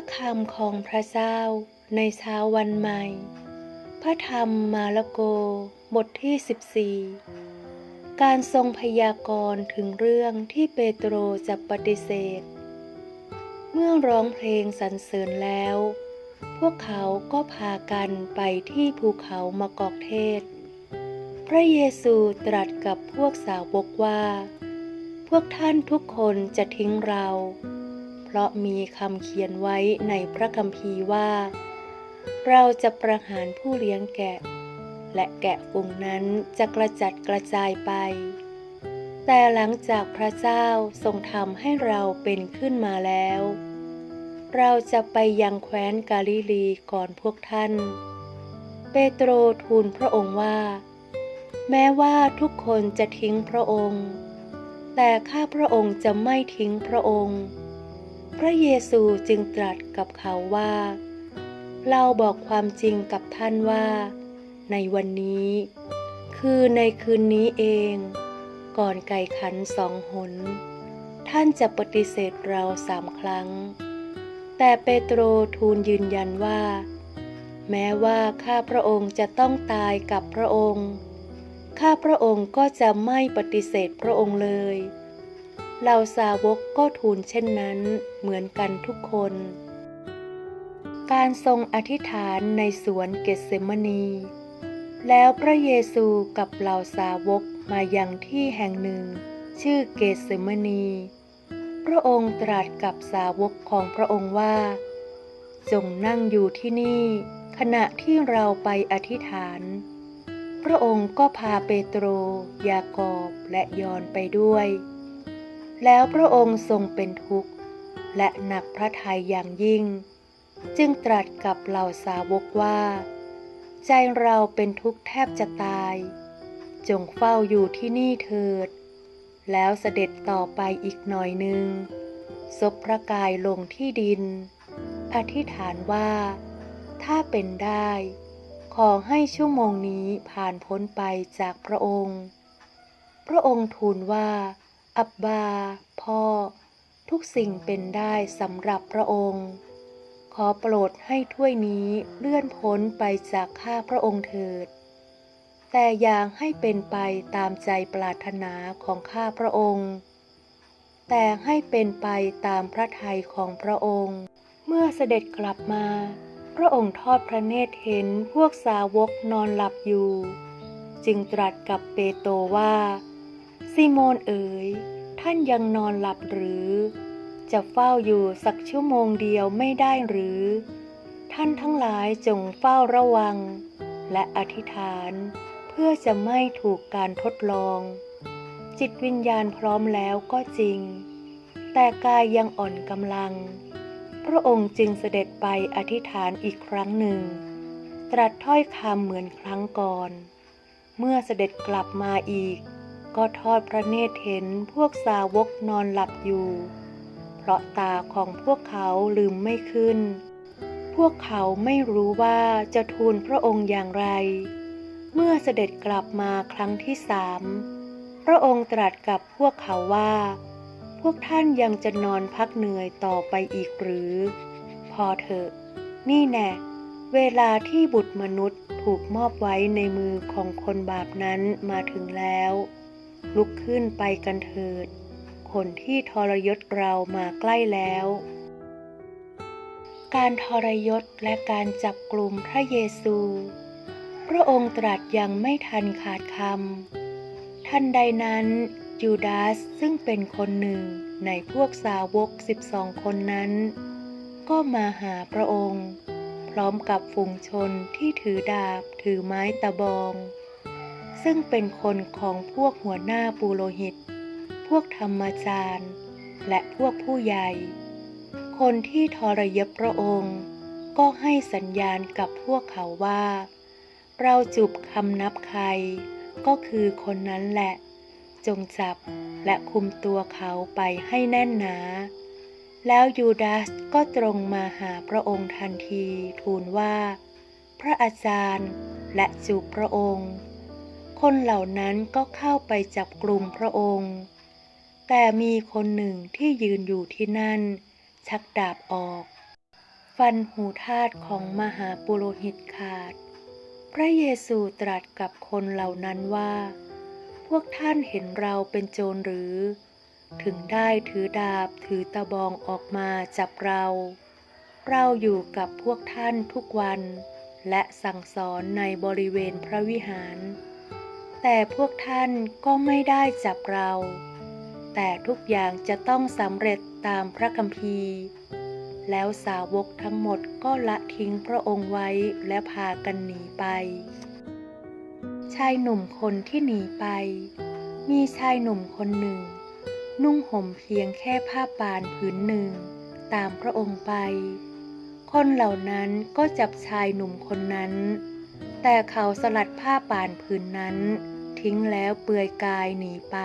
ระคำของพระเจ้าในเช้าวันใหม่ พระธรรมมาระโกบทที่ 14 การทรงพยากรณ์ถึงเรื่องที่เปโตรจะปฏิเสธ เมื่อร้องเพลงสรรเสริญแล้ว พวกเขาก็พากันไปที่ภูเขามะกอกเทศ พระเยซูตรัสกับพวกสาวกว่า พวกท่านทุกคนจะทิ้งเรา เพราะมีคำเขียนไว้ในพระคัมภีร์ว่า เราจะประหารผู้เลี้ยงแกะ และแกะฝูงนั้นจะกระจัดกระจายไป แต่หลังจากพระเจ้าทรงทำให้เราเป็นขึ้นมาแล้ว เราจะไปยังแคว้นกาลิลีก่อนพวกท่าน เปโตรทูลพระองค์ว่า แม้ว่าทุกคนจะทิ้งพระองค์ แต่ข้าพระองค์จะไม่ทิ้งพระองค์ พระเยซูจึงตรัสกับเขาว่า เราบอกความจริงกับท่านว่า ในวันนี้ คือในคืนนี้เอง ก่อนไก่ขันสองหน ท่านจะปฏิเสธเราสามครั้ง แต่เปโตรทูลยืนยันว่า แม้ว่าข้าพระองค์จะต้องตายกับพระองค์ ข้าพระองค์ก็จะไม่ปฏิเสธพระองค์เลยเหล่าสาวกก็ทูลเช่นนั้นเหมือนกันทุกคน การทรงอธิษฐานในสวนเกตเซมณีแล้วพระเยซูกับเหล่าสาวกมาอยังที่แห่งหนึ่ง ชื่อเกตเซมณีพระองค์ตรัสกับสาวกของพระองค์ว่า จงนั่งอยู่ที่นี่ ขณะที่เราไปอธิษฐาน พระองค์ก็พาเปโตร ยากอบและยอนไปด้วย แล้วพระองค์ทรงเป็นทุกข์ และหนักพระทัยอย่างยิ่ง จึงตรัสกับเหล่าสาวกว่า ใจเราเป็นทุกข์แทบจะตาย จงเฝ้าอยู่ที่นี่เถิด แล้วเสด็จต่อไปอีกหน่อยหนึ่งซบพระกายลงที่ดิน อธิษฐานว่า ถ้าเป็นได้ ขอให้ชั่วโมงนี้ผ่านพ้นไปจากพระองค์ พระองค์ทูลว่า อับบา พ่อ ทุกสิ่งเป็นได้สำหรับพระองค์ ขอโปรดให้ถ้วยนี้เลื่อนพ้นไปจากข้าพระองค์เถิด แต่อย่างให้เป็นไปตามใจปรารถนาของข้าพระองค์ แต่ให้เป็นไปตามพระทัยของพระองค์ เมื่อเสด็จกลับมา พระองค์ทอดพระเนตรเห็นพวกสาวกนอนหลับอยู่ จึงตรัสกับเปโตว่า ซิโมนเอ๋ย ท่านยังนอนหลับหรือ จะเฝ้าอยู่สักชั่วโมงเดียวไม่ได้หรือ ท่านทั้งหลายจงเฝ้าระวัง และอธิษฐาน เพื่อจะไม่ถูกการทดลอง จิตวิญญาณพร้อมแล้วก็จริง แต่กายยังอ่อนกำลัง พระองค์จึงเสด็จไปอธิษฐานอีกครั้งหนึ่ง ตรัสถ้อยคำเหมือนครั้งก่อน เมื่อเสด็จกลับมาอีก ก็ทอดพระเนตรเห็นพวกสาวกนอนหลับอยู่ เพราะตาของพวกเขาลืมไม่ขึ้น พวกเขาไม่รู้ว่าจะทูลพระองค์อย่างไร เมื่อเสด็จกลับมาครั้งที่สามพระองค์ตรัสกับพวกเขาว่า พวกท่านยังจะนอนพักเหนื่อยต่อไปอีกหรือ พอเถอะ นี่แน่เวลาที่บุตรมนุษย์ถูกมอบไว้ในมือของคนบาปนั้นมาถึงแล้ว ลุกขึ้นไปกันเถิด คนที่ทรยศเรามาใกล้แล้ว การทรยศและการจับกลุ่มพระเยซู พระองค์ตรัสยังไม่ทันขาดคำทันใดนั้นยูดาสซึ่งเป็นคนหนึ่งในพวกสาวกสิบสองคนนั้น ก็มาหาพระองค์ พร้อมกับฝูงชนที่ถือดาบถือไม้ตะบอง ซึ่งเป็นคนของพวกหัวหน้าปูโรหิต พวกธรรมจารย์ และพวกผู้ใหญ่ คนที่ทรยศพระองค์ ก็ให้สัญญาณกับพวกเขาว่า เราจุบคำนับใคร ก็คือคนนั้นแหละ จงจับและคุมตัวเขาไปให้แน่นหนา แล้วยูดาสก็ตรงมาหาพระองค์ทันทีทูลว่า พระอาจารย์และจูบพระองค์ คนเหล่านั้นก็เข้าไปจับกลุ่มพระองค์ แต่มีคนหนึ่งที่ยืนอยู่ที่นั่น ชักดาบออก ฟันหูทาสของมหาปุโรหิตขาด พระเยซูตรัสกับคนเหล่านั้นว่า พวกท่านเห็นเราเป็นโจรหรือ ถึงได้ถือดาบถือตะบองออกมาจับเรา เราอยู่กับพวกท่านทุกวัน และสั่งสอนในบริเวณพระวิหาร แต่พวกท่านก็ไม่ได้จับเรา แต่ทุกอย่างจะต้องสำเร็จตามพระคัมภีร์ แล้วสาวกทั้งหมดก็ละทิ้งพระองค์ไว้และพากันหนีไป ชายหนุ่มคนที่หนีไป มีชายหนุ่มคนหนึ่ง นุ่งห่มเพียงแค่ผ้าปานผืนหนึ่ง ตามพระองค์ไป คนเหล่านั้นก็จับชายหนุ่มคนนั้นแต่เขาสลัดผ้าป่านผืนนั้น ทิ้งแล้วเปลือยกายหนีไป